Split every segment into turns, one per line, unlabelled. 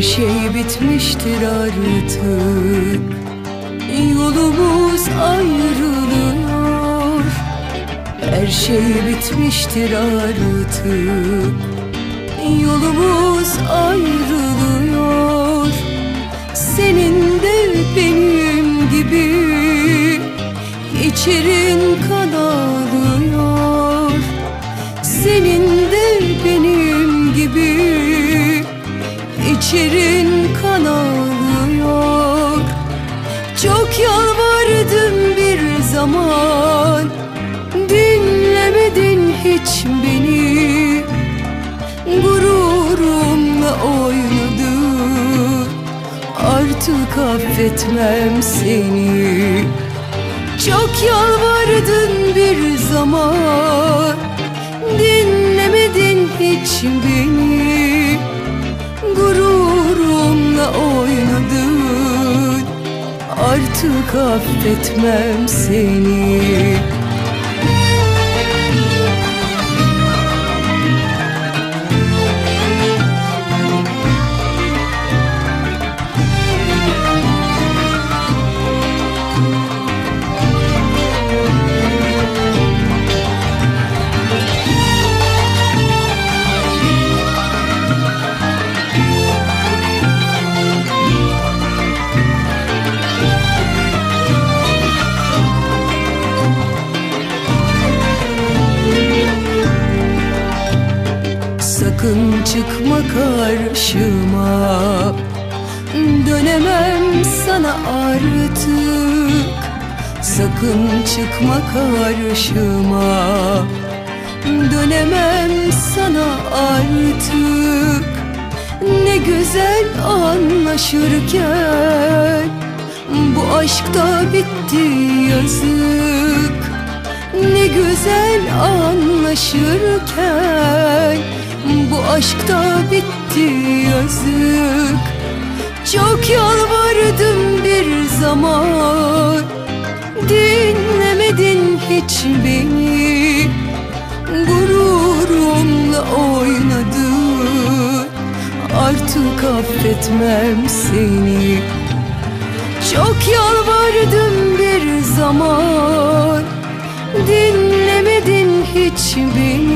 Her şey bitmiştir artık. Yolumuz ayrılıyor. Her şey bitmiştir artık. Yolumuz ayrılıyor. Senin de benim gibi İçerin kan ağlıyor Senin İçerin kan ağlıyor Çok yalvardım bir zaman. Dinlemedin hiç beni. Gururumla oynadın Artık affetmem seni. Çok yalvardın bir zaman. Dinlemedin hiç beni Artık affetmem seni Sakın çıkma karşıma. Dönemem sana artık. Sakın çıkma karşıma. Dönemem sana artık. Ne güzel anlaşırken Bu aşkta bitti yazık. Ne güzel anlaşırken Bu aşkta bitti yazık. Çok yalvardım bir zaman. Dinlemedin hiç beni. Gururumla oynadın Artık affetmem seni. Çok yalvardım bir zaman. Dinlemedin hiç beni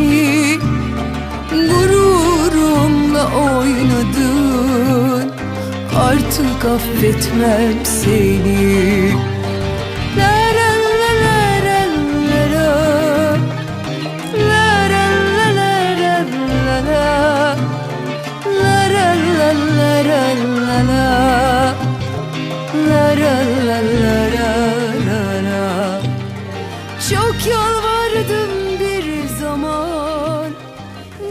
artık affetmem seni Çok yalvardım bir zaman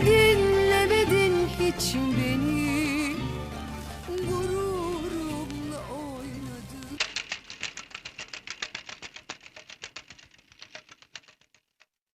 Dinlemedin hiç bir